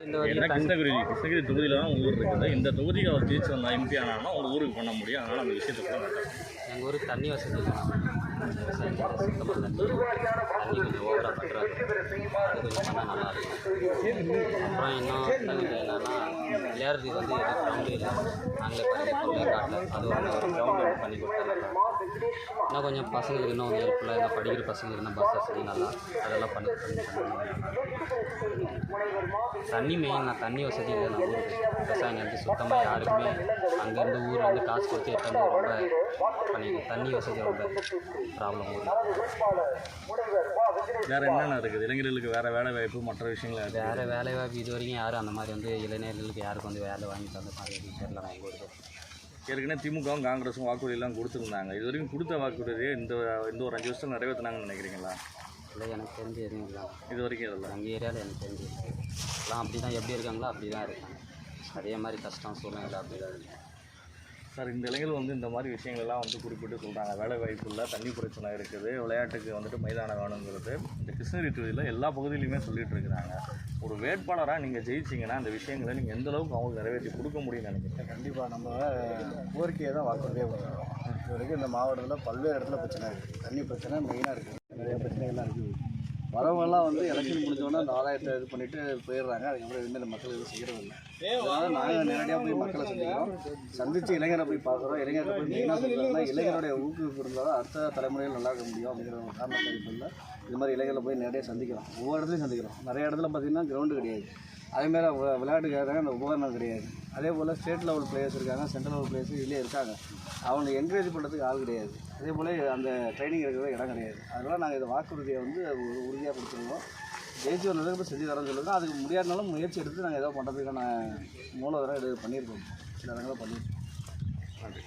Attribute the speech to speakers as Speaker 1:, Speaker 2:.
Speaker 1: கிருஷ்ணகிரி கிருஷ்ணகிரி தொகுதியில் தான் உங்கள் ஊர் இருக்குது. இந்த தொகுதிக்கு அவர் ஜெயிச்சு வந்த எம்பி ஆனாலும் உங்கள் ஊருக்கு பண்ண முடியும். அதனால் அந்த விஷயத்தை கூட மாட்டாங்க
Speaker 2: எங்கள் ஊருக்கு தண்ணி வசதி தண்ணி கொஞ்சம் ஓவராக பற்றாது. அது கொஞ்சம் பண்ணால் நல்லாயிருக்கும் அப்புறம் இன்னும் என்னன்னா விளையாடுறதுக்கு வந்து எதுவும் கிரவுண்டு இல்லை. நாங்களே பண்ணி கொள்ளே காட்டில் அது ஒன்று ஒரு கிரவுண்ட் ஒன்று பண்ணி கொடுத்தாங்க. இன்னும் கொஞ்சம் பசங்களுக்கு இன்னும் கொஞ்சம் ஹெல்ப்ஃபுல்லாக இருந்தால் படிக்கிற பசங்களுக்கு இன்னும் பஸ் வசதி நல்லா அதெல்லாம் பண்ணி தண்ணி மெயின் நான் தண்ணி வசதி இல்லை. நம்ம ஊருக்கு விவசாயம் நிலத்து சுத்தமாக யாருக்குமே அங்கேருந்து ஊர் வந்து காசு கொடுத்து எடுத்து ரொம்ப பண்ணிக்கணும் தண்ணி வசதி ரொம்ப ப்ராப்ளம்
Speaker 1: வேறு என்னென்ன இருக்குது? இளைஞர்களுக்கு வேறு வேலை வாய்ப்பு மற்ற விஷயங்கள்
Speaker 2: வேறு வேலை வாய்ப்பு இது வரைக்கும் யாரும் அந்த மாதிரி வந்து இளைஞர்களுக்கு யாருக்கும் வந்து வேலை வாங்கி தந்த மாதிரி தெரியல நம்ம ஊருக்கு
Speaker 1: ஏற்கனவே திமுகவும் காங்கிரஸும் வாக்குறுதியெல்லாம் கொடுத்துருந்தாங்க. இது வரைக்கும் கொடுத்த வாக்குறுதியை இந்த இந்த ஒரு அஞ்சு வருஷம் நிறைவேற்றினாங்கன்னு நினைக்கிறீங்களா?
Speaker 2: இல்லை எனக்கு தெரிஞ்சு எதுவும் இல்லை.
Speaker 1: இது வரைக்கும் இதெல்லாம்
Speaker 2: எங்கள் ஏரியாவில் எனக்கு தெரிஞ்சு எல்லாம் அப்படி தான் எப்படி இருக்காங்களோ அப்படி தான் இருக்காங்க. அதே மாதிரி கஷ்டம் சூழ்நிலை அப்படி தான் இருக்கு.
Speaker 1: சார் இந்த இளைஞர்கள் வந்து இந்த மாதிரி விஷயங்கள்லாம் வந்து குறிப்பிட்டு சொல்கிறாங்க வேலை வாய்ப்பு இல்லை தண்ணி பிரச்சனை இருக்குது விளையாட்டுக்கு வந்துட்டு மைதானம் வேணுங்கிறது. இந்த கிருஷ்ணகிரி தொகுதியில் எல்லா பகுதியிலையுமே சொல்லிட்டு இருக்கிறாங்க. ஒரு வேட்பாளராக நீங்கள் ஜெயிச்சிங்கன்னா அந்த விஷயங்களை நீங்கள் எந்த அளவுக்கு அவங்களுக்கு நிறைவேற்றி கொடுக்க முடியும்னு நினைக்கிறேன்
Speaker 3: கண்டிப்பாக நம்ம கோரிக்கையை தான் வாக்குறுதியே பண்ணுறோம் இது வரைக்கும் இந்த மாவட்டத்தில் பல்வேறு இடத்துல பிரச்சனை இருக்குது தண்ணி பிரச்சனை மெயினாக இருக்குது நிறைய பிரச்சனைகள்லாம் இருக்குது வரவங்கெல்லாம் வந்து எலெக்ஷன் முடிஞ்சோடனே அந்த ஆதாயத்தை இது பண்ணிட்டு போயிடுறாங்க. அதுக்கப்புறம் எதுவுமே இந்த மக்கள் எதுவும் செய்கிறதில்ல அதனால் நாங்கள் நேரடியாக போய் மக்களை சந்திக்கிறோம். சந்தித்து இளைஞரை போய் பார்க்குறோம். இளைஞரை போய் மெயினாக சொல்கிறோம்னா இளைஞருடைய ஊக்குவிப்பு இருந்தால் தான் அடுத்த தலைமுறையில் நல்லா இருக்க முடியும் அப்படிங்கிற ஒரு காரணம் இது மாதிரி இளைஞர்களை போய் நேரடியாக சந்திக்கிறோம். ஒவ்வொரு இடத்துலையும் சந்திக்கிறோம். நிறைய இடத்துல பார்த்திங்கன்னா கிரவுண்டு கிடையாது. அதேமாரி அவங்க விளையாட்டுக்காக அந்த உபகரணம் கிடையாது. அதே போல் ஸ்டேட் லெவல் பிளேயர்ஸ் இருக்காங்க சென்ட்ரல் லெவல் பிளேயர்ஸ் இதுலேயே இருக்காங்க. அவங்களை என்கரேஜ் பண்ணுறதுக்கு ஆள் கிடையாது. அதே போல் அந்த ட்ரைனிங் இருக்கிற இடம் கிடையாது. அதனால் நாங்கள் இந்த வாக்குறுதியை வந்து ஒரு உறுதியாக கொடுத்துருவோம். ஜெயிச்சு வந்ததுக்கு செஞ்சு தரோம்னு சொல்லுங்கள் அதுக்கு முடியாதனாலும் முயற்சி எடுத்து நாங்கள் ஏதோ பண்ணுறதுக்கான மூலதனம் இது பண்ணியிருக்கோம். சில இடங்களில் பண்ணியிருக்கோம்.
Speaker 1: நன்றி.